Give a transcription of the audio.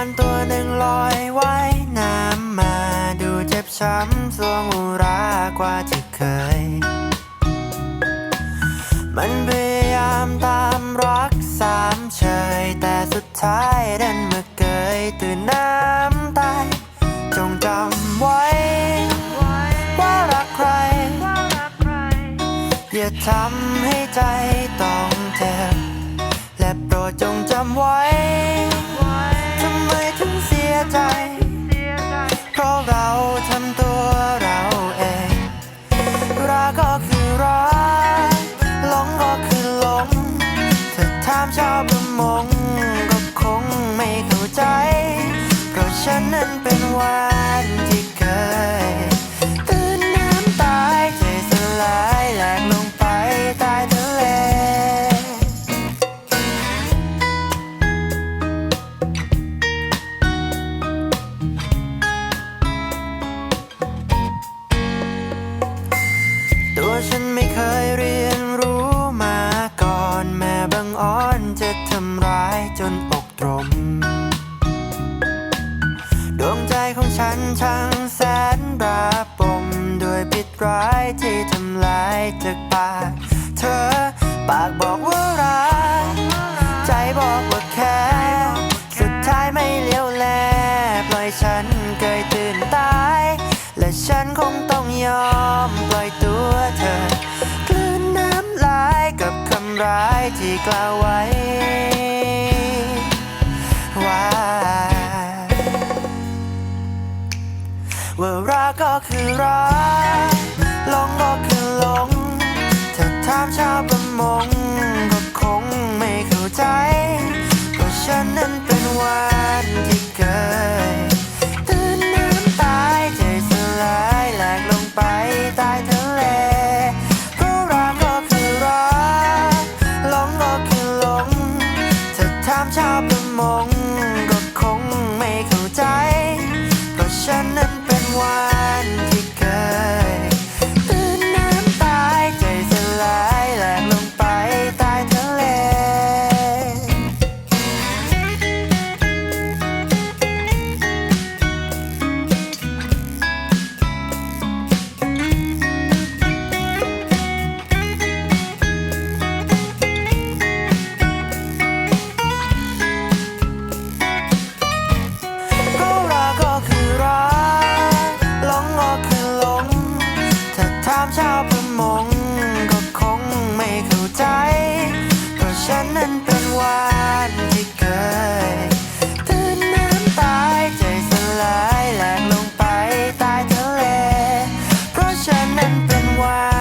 านตัวหนึ่งลอยไว้น้ำมาดูเจ็บช้ำสวงอุรากว่าที่เคย มันพยายามตามรักสามเฉย แต่สุดท้ายดันมาเกยตื่นน้ำตายจงจำไว้ ว่ารักใคร อย่าทำให้ใจต้องเจ็บและโปรดจงจำไว้ ใจ เพราะเราทำตัวเราเอง รักก็คือรักหลงก็คือหลงถ้าถามชาวประมงก็คงไม่เข้าใจ เพราะฉันนั้นเป็นวาน ช่างแสนระปมด้วยพิษร้ายที่ทำลายจากปากเธอ ปากบอกว่ารัก ใจบอกว่าแค่สุดท้ายไม่เลี้ยวแลปล่อยฉันเกยตื่นตาย และฉันคงต้องยอมปล่อยตัวเธอ คลื่นน้ำลายกับคำร้ายที่กล่าวไว้ คือรักลงก็คือหลงถ้าถามชาวประมงก็คงไม่เข้าใจว่าฉันนั้นเป็นวาย why